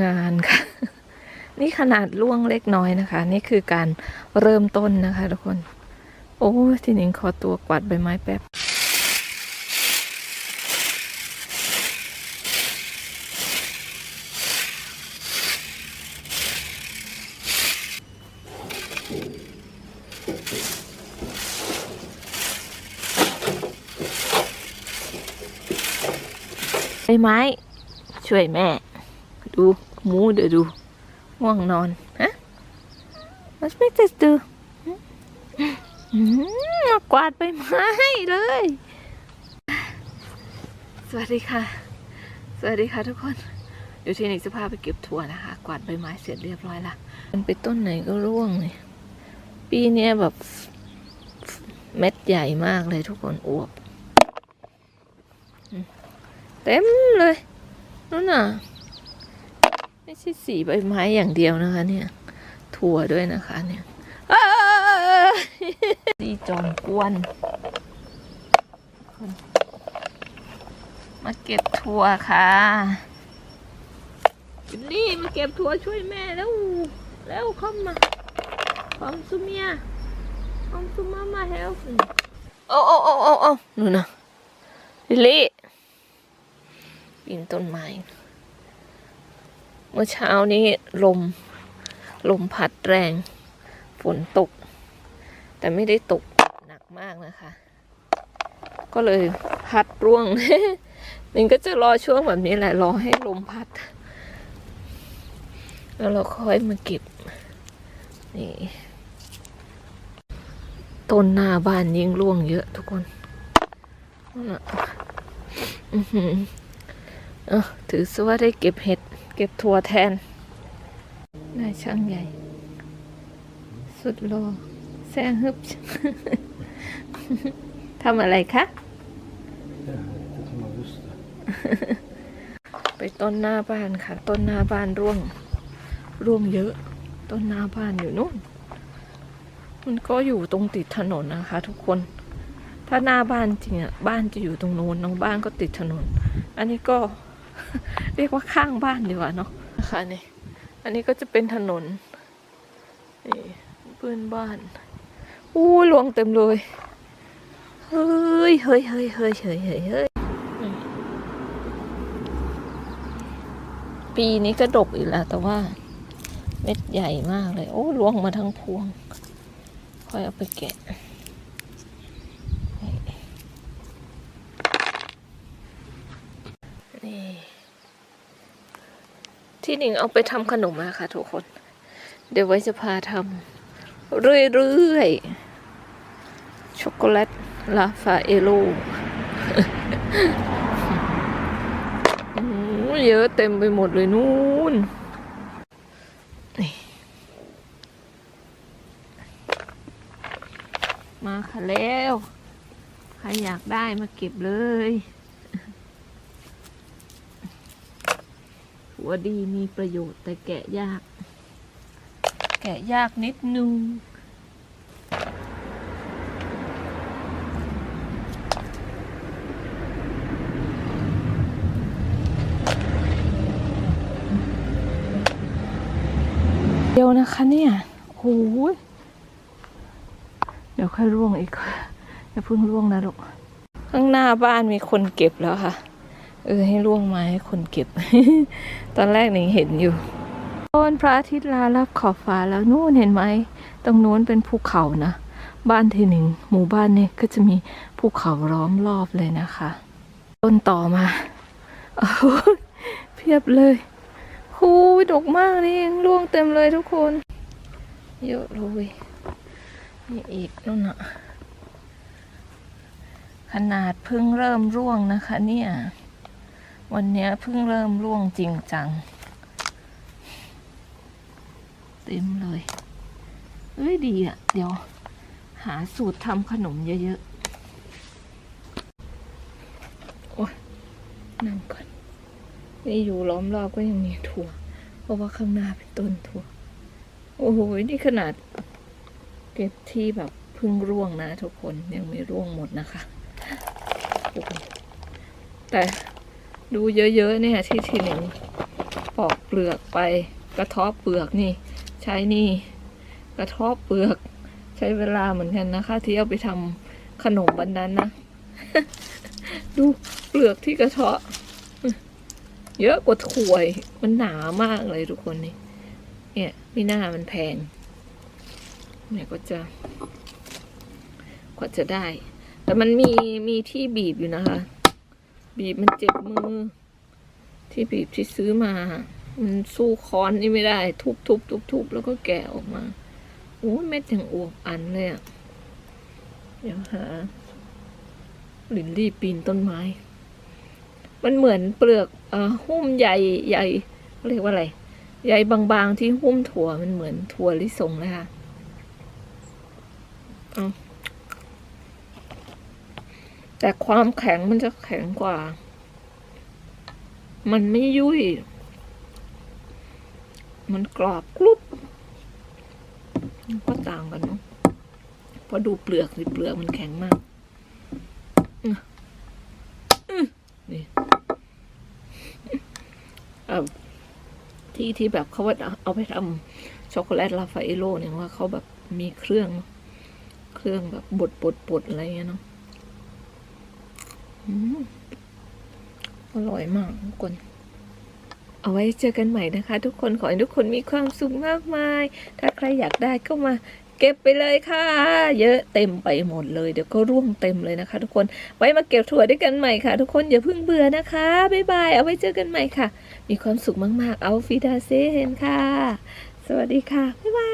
งานค่ะ นี่ขนาดล่วงเล็กน้อยนะคะ นี่คือการเริ่มต้นนะคะทุกคน โอ้ทีนี้ขอตัวกวาดใบไม้แป๊บใบไม้ ช่วยแม่ ดูหมูเดี๋ยวดูง่วงนอนฮะ Let's make this do อืมมากวาดใบไม้เลย สวัสดีค่ะ สวัสดีค่ะทุกคนเดี๋ยวทีนี้จะพาไปเก็บถั่วนะคะ กวาดใบไม้เสร็จเรียบร้อยละมันไปต้นไหนก็ร่วงเลย ปีนี้แบบเม็ดใหญ่มากเลยทุกคนอวบ เต็มเลยนู่นน่ะ ไม่ใช่สีใบไม้อย่างเดียวนะคะ เนี่ย ถั่วด้วยนะคะเนี่ยอ้ายดีจอมกวนคนมาเก็บถั่วค่ะบิลลี่มาเก็บถั่วช่วยแม่แล้ว แล้วเข้ามาพร้อมซุเมียพร้อมซุมามาเฮลฟ์โอ้โอ้โอ้โอ้โอ้นู่นน่ะบิลลี่ปีนต้นไม้ เมื่อเช้านี้ลม ลมพัดแรง ฝนตก แต่ไม่ได้ตกหนักมากนะคะ ก็เลยพัดร่วงนิงก็จะรอช่วงแบบนี้แหละ รอให้ลมพัด แล้วเราค่อยมาเก็บ นี่ต้นหน้าบ้านยิ่งร่วงเยอะทุกคนนั่นน่ะอื้อหือ เออถือซะว่าได้เก็บเห็ด เก็บถั่วแทนนายช่างใหญ่ สุดโลแซงฮึบทำอะไรคะ Ja, dat is maar rustig. ไปต้นหน้าบ้านค่ะ ต้นหน้าบ้านร่วง ร่วงเยอะ ต้นหน้าบ้านอยู่นู่น มันก็อยู่ตรงติดถนนนะคะ ทุกคน ถ้าหน้าบ้านจริงอะบ้านจะอยู่ตรงโน้นน้องบ้านก็ติดถนน อันนี้ก็ เรียกว่าข้างบ้านดีกว่าเนาะนะคะนี่อันนี้ก็จะเป็นถนนนี่เพื่อนบ้านอู้ลวงเต็มเลยเฮ้ยเฮ้ยเฮ้ยเฮ้ยเฮ้ยเฮ้ยปีนี้ก็ดกอีกแล้วแต่ว่า เม็ดใหญ่มากเลย โอ้ลวงมาทั้งพวงค่อยเอาไปแกะ ที่หนิงเอาไปทำขนมนะค่ะทุกคน เดี๋ยวไว้จะพาทำเรื่อยๆ ช็อกโกแลตลาฟาเอโลโอ้เยอะเต็มไปหมดเลยนู่นมาค่ะแล้ว ใครอยากได้มาเก็บเลย หัวดีมีประโยชน์แต่แกะยาก แกะยากนิดนึงเดียวนะคะเนี่ยโอ้ยเดี๋ยวค่อยร่วงอีกอย่าเพิ่งร่วงนะลูก ข้างหน้าบ้านมีคนเก็บแล้วค่ะ เออให้ร่วงมาให้คนเก็บ ตอนแรกหนิงเห็นอยู่ตอนพระอาทิตย์ลาลับขอบฟ้าแล้วนู่นเห็นไหมตรงนู้นเป็นภูเขานะบ้านที่หนึ่งหมู่บ้านเนี่ยก็จะมีภูเขาล้อมรอบเลยนะคะ ต้นต่อมาโอ้เพียบเลยหูดกมากนี่ยังร่วงเต็มเลยทุกคน เยอะเลยนี่อีกนู่นน่ะขนาดเพิ่งเริ่มร่วงนะคะเนี่ย วันนี้เพิ่งเริ่มร่วงจริงจัง เต็มเลยเอ้ยดีอะ เดี๋ยว หาสูตรทำขนมเยอะๆ โอ้ยนั่งก่อนนี่อยู่ล้อมรอบก็ยังมีถั่ว เพราะว่าข้างหน้าเป็นต้นถั่ว โอ้โห นี่ขนาด เก็บที่แบบเพิ่งร่วงนะทุกคนยังไม่ร่วงหมดนะคะ แต่ ดูเยอะๆเนี่ยที่ทีหนึ่งปอกเปลือกไปกระเทาะเปลือกนี่ ใช้นี่กระเทาะเปลือก ใช้เวลาเหมือนกันนะคะ ที่เอาไปทำขนมบันนั้นนะ ดูเปลือกที่กระเทาะเยอะกว่าถ่วอีกมันหนามากเลยทุกคนนี่เนี่ยไม่น่ามันแพงเนี่ยก็จะกว่าจะได้ แต่มันมีมีที่บีบอยู่นะคะ บีบมันเจ็บมือ ที่บีบที่ซื้อมา มันสู้ค้อนนี่ไม่ได้ ทุบทุบทุบทุบแล้วก็แกะออกมาโอ้ยเม็ดอย่างอวบอันเลยอะเดี๋ยวหาลินรีปีนต้นไม้ มันเหมือนเปลือกเอ่อหุ้มใยใยเขาเรียกว่าอะไรใยบางๆที่หุ้มถั่วมันเหมือนถั่วลิสงเลยค่ะ เอา แต่ความแข็งมันจะแข็งกว่า มันไม่ยุ่ย มันกรอบกรุบก็ต่างกันเนาะเพราะดูเปลือกสิเปลือกมันแข็งมากนี่เอาที่ที่แบบเขาว่าเอาไปทำช็อกโกแลตลาฟาเอโลเนี่ยว่าเขาแบบมีเครื่อง เครื่องแบบบดบดบดอะไรเงี้ยเนาะ อร่อยมากทุกคน เอาไว้เจอกันใหม่นะคะ ทุกคนขอให้ทุกคนมีความสุขมากมาย ถ้าใครอยากได้ก็มาเก็บไปเลยค่ะ เยอะเต็มไปหมดเลย เดี๋ยวก็ร่วงเต็มเลยนะคะ ทุกคนไว้มาเก็บถั่วด้วยกันใหม่ค่ะ ทุกคนอย่าเพิ่งเบื่อนะคะบ๊ายบายเอาไว้เจอกันใหม่ค่ะ มีความสุขมากๆ เอาฟิดาเซเห็นค่ะ สวัสดีค่ะบ๊ายบาย